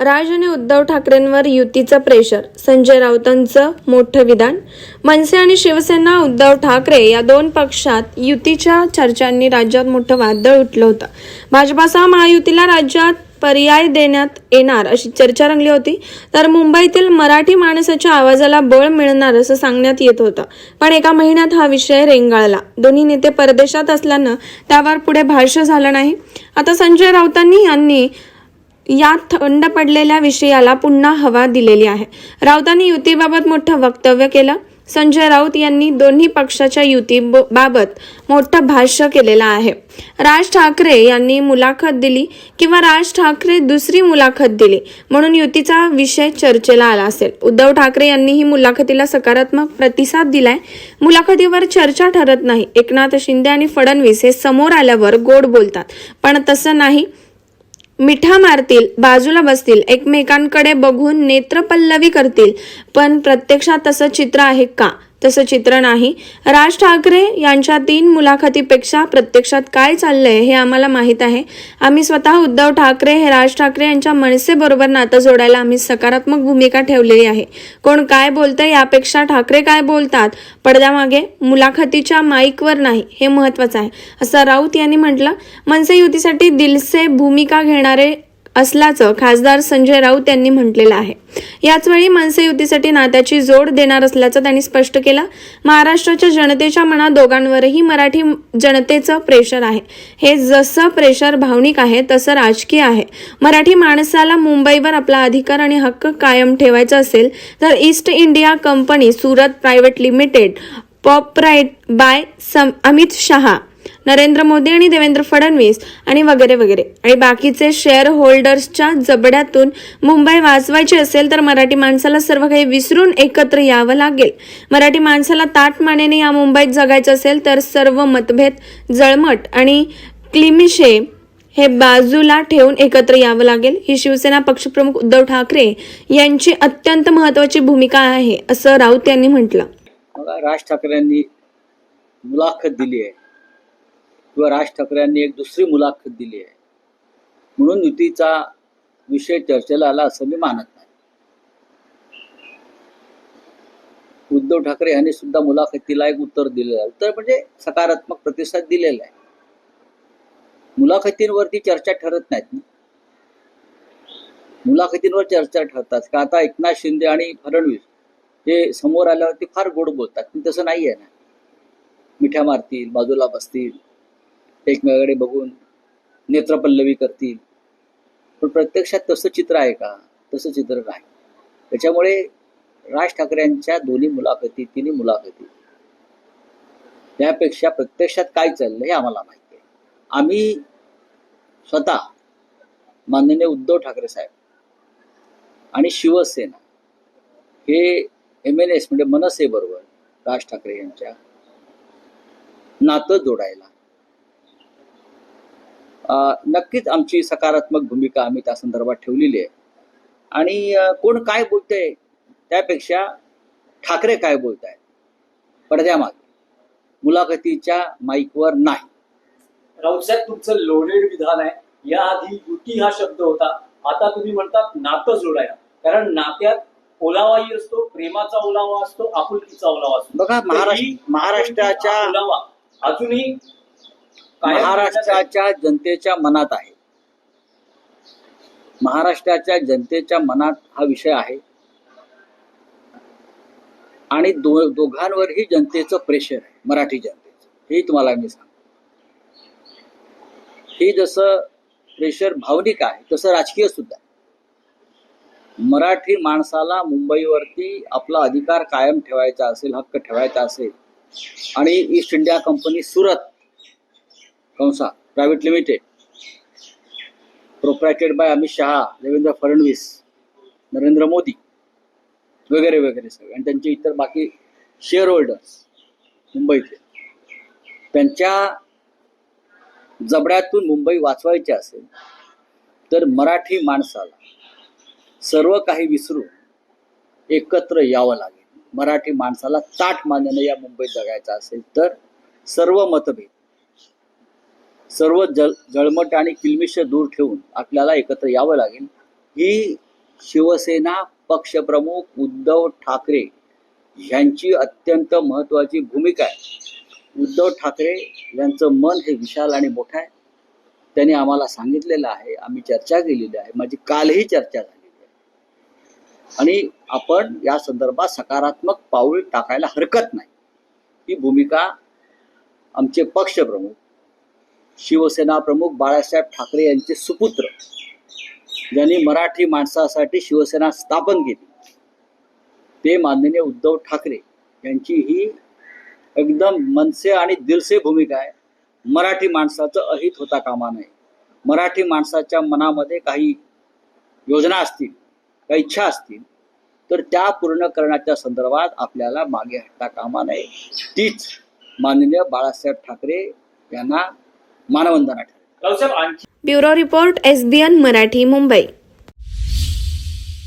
राज आणि उद्धव ठाकरेंवर युतीचं प्रेशर संजय राऊतांचं मोठं विधान. मनसे आणि शिवसेना उद्धव ठाकरे या दोन पक्षात युतीच्या चर्चांनी राज्यात मोठं वादळ उठलं होतं. भाजपासह महायुतीला राज्यात पर्याय देण्यात येणार अशी चर्चा रंगली होती. तर मुंबईतील मराठी माणसाच्या आवाजाला बळ मिळणार असं सांगण्यात येत होतं. पण एका महिन्यात हा विषय रेंगाळला. दोन्ही नेते परदेशात असल्यानं त्यावर पुढे भाष्य झालं नाही. आता संजय राऊतांनी यांनी या थंड पडलेल्या विषयाला पुन्हा हवा दिलेली आहे. राऊतांनी युतीबाबत मोठं वक्तव्य केलं. संजय राऊत यांनी दोन्ही पक्षाच्या युती बाबत मोठं भाष्य केलेलं आहे. राज ठाकरे यांनी मुलाखत दिली किंवा राज ठाकरे दुसरी मुलाखत दिली म्हणून युतीचा विषय चर्चेला आला असेल. उद्धव ठाकरे यांनी ही मुलाखतीला सकारात्मक प्रतिसाद दिलाय. मुलाखतीवर चर्चा ठरत नाही. एकनाथ शिंदे आणि फडणवीस हे समोर आल्यावर गोड बोलतात. पण तसं नाही. मिठा मारतील बाजूला बसतील एकमेकांकडे बघून नेत्रपल्लवी करतील. पण प्रत्यक्षात तसं चित्र आहे का? तसं चित्र नाही. राज ठाकरे यांच्या तीन मुलाखतीपेक्षा प्रत्यक्षात काय चाललंय हे आम्हाला माहीत आहे. आम्ही स्वतः उद्धव ठाकरे हे राज ठाकरे यांच्या मनसेबरोबर नातं जोडायला आम्ही सकारात्मक भूमिका ठेवलेली आहे. कोण काय बोलतंय यापेक्षा ठाकरे काय बोलतात? पडद्यामागे मुलाखतीच्या माईकवर नाही हे महत्वाचं आहे. असं राऊत यांनी म्हटलं मनसे युतीसाठी दिलसे भूमिका घेणारे असल्याचं खासदार संजय राऊत यांनी म्हटलेलं आहे. याचवेळी मनसे युतीसाठी नात्याची जोड देणार असल्याचं त्यांनी स्पष्ट केलं. महाराष्ट्राच्या जनतेच्या मनात दोघांवरही मराठी जनतेचं प्रेशर आहे. हे जसं प्रेशर भावनिक आहे तसं राजकीय आहे. मराठी माणसाला मुंबईवर आपला अधिकार आणि हक्क कायम ठेवायचा असेल तर east India company Surat private limited पॉपराईट by some Amit Shah. Narendra Modi आणि देवेंद्र फडणवीस आणि वगैरे वगैरे. आणि बाकीचे शेअर होल्डर्सच्या जबड्यातून मुंबई वाचवायची असेल तर मराठी माणसाला सर्व काही विसरून एकत्र यावं लागेल. मराठी माणसाला ताट मानेने या मुंबईत जगायचं असेल तर सर्व मतभेद जळमट आणि क्लिमिशे हे बाजूला ठेवून एकत्र यावं लागेल. ही शिवसेना पक्षप्रमुख उद्धव ठाकरे यांची अत्यंत महत्वाची भूमिका आहे असं राऊत यांनी म्हटलं. राज ठाकरेंनी मुलाखत दिली आहे. किंवा राज ठाकरेंनी एक दुसरी मुलाखत दिली आहे. म्हणून युतीचा विषय चर्चेला आला असं मी मानत नाही. उद्धव ठाकरे यांनी सुद्धा मुलाखतीला एक उत्तर दिलेलं आहे. उत्तर म्हणजे सकारात्मक प्रतिसाद दिलेला आहे. मुलाखतींवरती चर्चा ठरत नाहीत ना. मुलाखतींवर चर्चा ठरतात. का आता एकनाथ शिंदे आणि फडणवीस हे समोर आल्यावरती फार गोड बोलतात. पण तसं नाही आहे ना. मिठ्या मारतील बाजूला बसतील. एकमेकाकडे बघून नेत्रपल्लवी करतील. पण प्रत्यक्षात तसं चित्र आहे का? तसं चित्र नाही. त्याच्यामुळे राज ठाकरेंच्या दोन्ही मुलाखती तिन्ही मुलाखती त्यापेक्षा प्रत्यक्षात काय चाललं हे आम्हाला माहिती आहे. आम्ही स्वतः माननीय उद्धव ठाकरे साहेब आणि शिवसेना हे एम एन एस म्हणजे मनसे बरोबर राज ठाकरे यांच्या नातं जोडायला नक्कीच आमची सकारात्मक भूमिका आम्ही त्या संदर्भात ठेवलेली आहे. आणि कोण काय बोलतंय त्यापेक्षा ठाकरे काय बोलतायत? पडद्यामागे. मुलाखतीच्या माईकवर नाही. राऊत साहेब तुमचं लोडेड विधान आहे. याआधी युती हा शब्द होता. आता तुम्ही म्हणतात नातं जोडायला. कारण नात्यात ओलावाही असतो प्रेमाचा ओलावा असतो आपुलकीचा ओलावा असतो. बघा महाराष्ट्र महाराष्ट्राच्या ओलावा. अजूनही महाराष्ट्राच्या जनतेच्या मनात आहे. महाराष्ट्राच्या जनतेच्या मनात हा विषय आहे. आणि दो दोघांवरही जनतेचं प्रेशर आहे मराठी जनतेचं. हे तुम्हाला मी सांगतो. हे जसं प्रेशर भावनिक आहे तसं राजकीय सुद्धा आहे. मराठी माणसाला मुंबईवरती आपला अधिकार कायम ठेवायचा असेल हक्क ठेवायचा असेल आणि East India company Surat Kansa private limited. Proprietored by Amit Shah Devendra Fadnavis Narendra Modi वगैरे वगैरे सगळे. आणि त्यांचे इतर बाकी शेअर होल्डर्स मुंबईतले. त्यांच्या जबड्यातून मुंबई वाचवायची असेल तर मराठी माणसाला सर्व काही विसरून एकत्र यावं लागेल. मराठी माणसाला ताट मानणं या मुंबईत जगायचं असेल तर सर्व मतभेद सर्व जल जळमट आणि किलमिश दूर ठेवून आपल्याला एकत्र यावं लागेल. ही शिवसेना पक्षप्रमुख उद्धव ठाकरे यांची अत्यंत महत्वाची भूमिका आहे. उद्धव ठाकरे यांचं मन हे विशाल आणि मोठं आहे. त्यांनी आम्हाला सांगितलेलं आहे आम्ही चर्चा केलेली आहे माझी कालही चर्चा झालेली आहे. आणि आपण या संदर्भात सकारात्मक पाऊल टाकायला हरकत नाही. ही भूमिका आमचे पक्षप्रमुख शिवसेना प्रमुख बाळासाहेब ठाकरे यांचे सुपुत्र. ज्यांनी मराठी माणसासाठी शिवसेना स्थापन केली. ते माननीय उद्धव ठाकरे यांची ही एकदम मनसे आणि दिलसे भूमिका आहे. मराठी माणसाचं अहित होता कामा नये. मराठी माणसाच्या मनामध्ये काही योजना असतील काही इच्छा असतील तर त्या पूर्ण करण्याच्या संदर्भात आपल्याला मागे हटता कामा नये. तीच माननीय बाळासाहेब ठाकरे यांना मानवंदना ठरेल. Bureau report SBN Marathi Mumbai.